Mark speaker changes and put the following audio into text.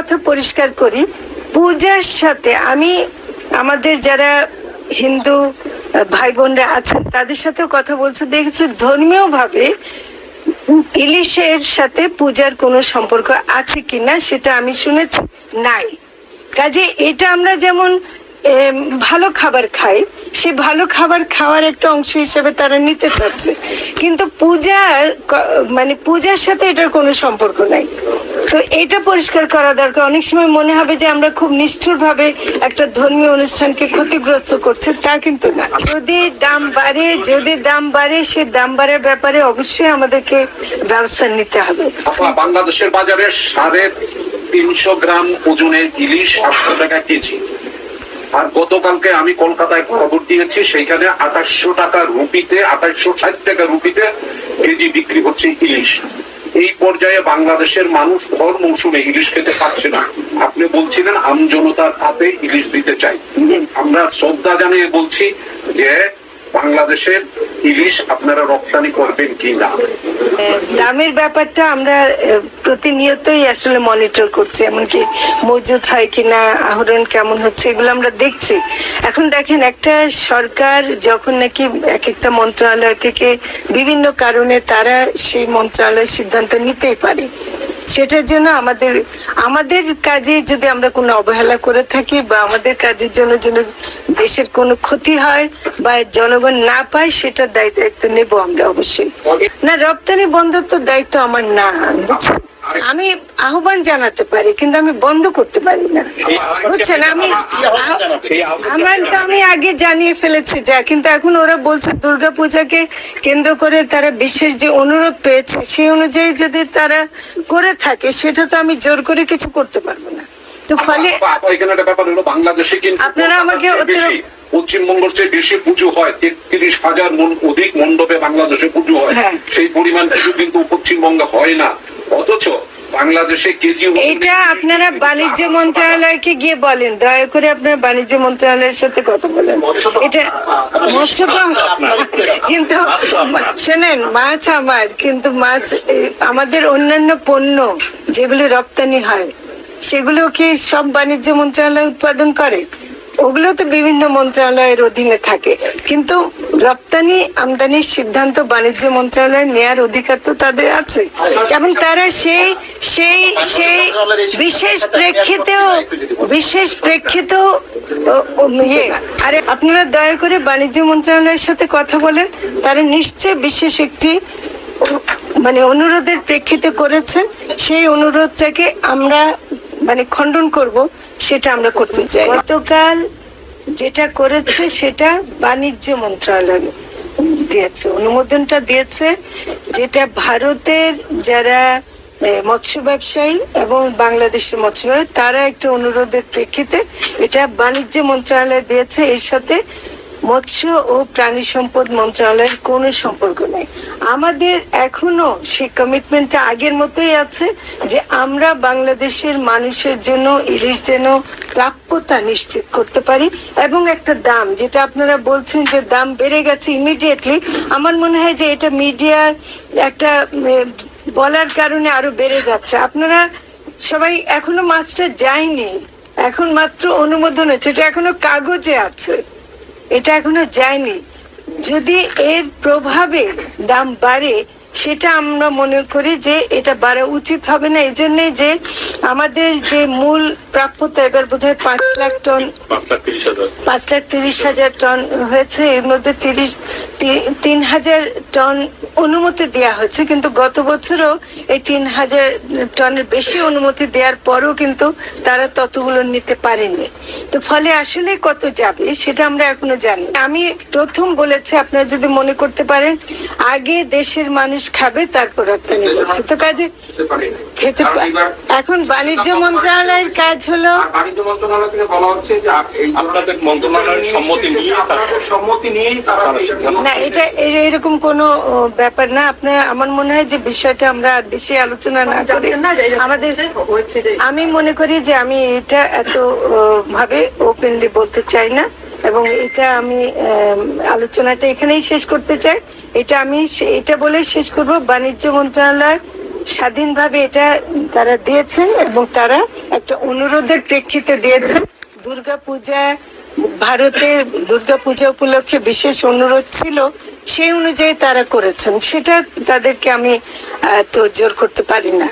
Speaker 1: কথা পরিষ্কার করি। পূজার সাথে আমি আমাদের যারা হিন্দু ভাই বোনরা আছেন, তাদের সাথেও কথা বলছে। দেখছি ধর্মীয় ভাবে ইলিশের সাথে পূজার কোনো সম্পর্ক আছে কিনা সেটা আমি শুনেছি নাই। কাজে এটা আমরা যেমন ভালো খাবার খাই, সে ভালো খাবার খাওয়ার একটা অংশ হিসেবে তারা নিতে চাচ্ছে। কিন্তু পূজার মানে পূজার সাথে এটার কোনো সম্পর্ক নাই। তো এটা পরিষ্কার করা দরকার। অনেক সময় মনে হবে যে আমরা খুব নিষ্ঠুর ভাবে একটা ধর্মীয় অনুষ্ঠানকে ক্ষতিগ্রস্ত করছে, তা কিন্তু না। যদি দাম বাড়ে, যদি দাম বাড়ে, সে দাম বাড়ার ব্যাপারে অবশ্যই আমাদেরকে ব্যবস্থা নিতে হবে।
Speaker 2: বাংলাদেশের বাজারে সাড়ে তিনশো গ্রাম ওজনের ইলিশ সাতশো টাকা কেজি। আর গতকালকে আমি কলকাতায় খবর দিয়েছি, সেইখানে আঠাশশো টাকা রুপিতে, আঠাশশো ষাট টাকা রুপিতে কেজি বিক্রি হচ্ছে ইলিশ। এই পর্যায়ে বাংলাদেশের মানুষ ভর মৌসুমে ইলিশ খেতে পারছে না। আপনি বলছিলেন আমজনতার হাতে ইলিশ দিতে চাই। আমরা শ্রদ্ধা জানিয়ে বলছি যে, বাংলাদেশের ইলিশ আপনারা রপ্তানি করবেন কি না
Speaker 1: দামের ব্যাপারটা আমরা প্রতিনিয়তই আসলে মনিটর করছি, এমনকি মজুদ হয় কিনা, আহরণ কেমন হচ্ছে, এগুলো আমরা দেখছি। এখন দেখেন, একটা সরকার যখন নাকি এক একটা মন্ত্রণালয় থেকে বিভিন্ন কারণে তারা সেই মন্ত্রণালয়ের সিদ্ধান্ত নিতেই পারে। সেটার জন্য আমাদের আমাদের কাজে যদি আমরা কোনো অবহেলা করে থাকি বা আমাদের কাজের জন্য যেন দেশের কোনো ক্ষতি হয় বা জনগণ না পায়, সেটার দায়িত্ব দায়িত্ব নেব আমরা অবশ্যই। না, রপ্তানি বন্ধ তো দায়িত্ব আমার না, বুঝছেন? আমি আহ্বান জানাতে পারি কিন্তু আমি বন্ধ করতে পারি না। বুঝছেন? আমি আমার তো আমি আগে জানিয়ে ফেলেছি যা কিন্তু এখন ওরা বলছে দুর্গা পূজাকে কেন্দ্র করে তারা বিশেষ যে অনুরোধ পেয়েছে সেই অনুযায়ী যদি তারা করে থাকে সেটা তো আমি জোর করে কিছু করতে পারব না। তো ফলে
Speaker 2: এখানে একটা ব্যাপার হলো বাংলাদেশে কিন্তু
Speaker 1: আপনারা আমাকে
Speaker 2: কলকাতার চেয়ে বেশি, পশ্চিমবঙ্গের চেয়ে বেশি পুজো হয় তেত্রিশ হাজার মন অধিক মণ্ডপে বাংলাদেশে পুজো হয়।
Speaker 1: হ্যাঁ।
Speaker 2: সেই পরিমাণ পুজো কিন্তু পশ্চিমবঙ্গে হয় না। অথচ বাংলাদেশে কেজি
Speaker 1: এটা আপনারা বাণিজ্য
Speaker 2: 800
Speaker 1: মন্ত্রণালয়কে গিয়ে বলেন। দয়া করে আপনার বাণিজ্য মন্ত্রণালয়ের সাথে কথা বলেন। এটা মৎস্য তো কিন্তু শোনেন মাছ আমার কিন্তু মাছ আমাদের অন্যান্য পণ্য যেগুলো রপ্তানি হয় সেগুলো কি সব বাণিজ্য মন্ত্রণালয় উৎপাদন করে? ওগুলো তো বিভিন্ন মন্ত্রণালয়ের অধীনে থাকে। কিন্তু রপ্তানি আমদানির সিদ্ধান্ত বাণিজ্য মন্ত্রণালয় নেয়ার অধিকার তো তাদের আছে। এবং তারা সেই সেই সেই বিশেষ প্রেক্ষিতেও বিশেষ ও, ইয়ে। আরে আপনারা দয়া করে বাণিজ্য মন্ত্রণালয়ের সাথে কথা বলেন। তারা নিশ্চয় বিশেষ একটি মানে অনুরোধের প্রেক্ষিতে করেছেন। সেই অনুরোধটাকে আমরা মানে খণ্ডন করব, সেটা আমরা করতে চাই। গতকাল যেটা করেছে সেটা বাণিজ্য মন্ত্রণালয় দিয়েছে, অনুমোদনটা দিয়েছে, যেটা ভারতের যারা মৎস্য ব্যবসায়ী এবং বাংলাদেশের মৎস্য তারা একটা অনুরোধের প্রেক্ষিতে এটা বাণিজ্য মন্ত্রণালয় দিয়েছে, এর সাথে মৎস্য ও প্রাণী সম্পদ মন্ত্রণালয়ের কোনো সম্পর্ক নেই। আমাদের এখনও সেই কমিটমেন্টটা আগের মতোই আছে যে আমরা বাংলাদেশের মানুষের জন্য ইলিশ যেন প্রাপ্যতা নিশ্চিত করতে পারি এবং একটা দাম, যেটা আপনারা বলছেন যে দাম বেড়ে গেছে ইমিডিয়েটলি আমার মনে হয় যে এটা মিডিয়ার একটা বলার কারণে আরও বেড়ে যাচ্ছে। আপনারা সবাই এখনও মাছটা যায়নি, এখন মাত্র অনুমোদন হয়েছে, এটা এখনও কাগজে আছে। এটা এখনও যায়নি। যদি এর প্রভাবে দাম বাড়ে সেটা আমরা মনে করি যে এটা বাড়া উচিত হবে না। এই জন্যে যে আমাদের যে মূল প্রাপ্যতা এবার বোধহয় পাঁচ লাখ টন পাঁচ লাখ তিরিশ হাজার। টন হয়েছে। এর মধ্যে তিরিশ তিন হাজার টন অনুমতি দেওয়া হয়েছে। কিন্তু গত বছরও এই তিন হাজার টনের বেশি অনুমতি দেওয়ার পরও কিন্তু তারা ততগুলো নিতে পারেনি। তো ফলে আসলে কত যাবে সেটা আমরা এখনও জানি আমি প্রথম বলেছি আপনারা যদি মনে করতে পারেন আগে দেশের মানুষ খাবে তারপর রপ্তানি করছে। তো কাজে খেতে এখন বাণিজ্য মন্ত্রণালয়ের কাজ হলো
Speaker 2: বাণিজ্য মন্ত্রণালয় থেকে বলা হচ্ছে যে
Speaker 3: আপনাদের মন্ত্রণালয়ের সম্মতি নিয়ে
Speaker 2: সম্মতি নিয়েই তারা
Speaker 3: তারা
Speaker 2: এই-
Speaker 3: সিদ্ধান্ত
Speaker 1: না এটা এরকম কোনো ব্যাপার না। আপনার আমার মনে হয় যে বিষয়টা আমরা আর বেশি আলোচনা না করে আমাদের আমি মনে করি যে আমি এটা এত ভাবে ওপেনলি বলতে চাই না। এবং এটা আমি আম, আলোচনাটা এখানেই শেষ করতে চাই। এটা আমি এটা বলে শেষ করব। বাণিজ্য মন্ত্রণালয় স্বাধীনভাবে এটা তারা দিয়েছেন এবং তারা একটা অনুরোধের প্রেক্ষিতে দিয়েছেন। দুর্গা পূজা ভারতে দুর্গা পূজা উপলক্ষে বিশেষ অনুরোধ ছিল, সেই অনুযায়ী তারা করেছেন। সেটা তাদেরকে আমি তো জোর করতে পারি না।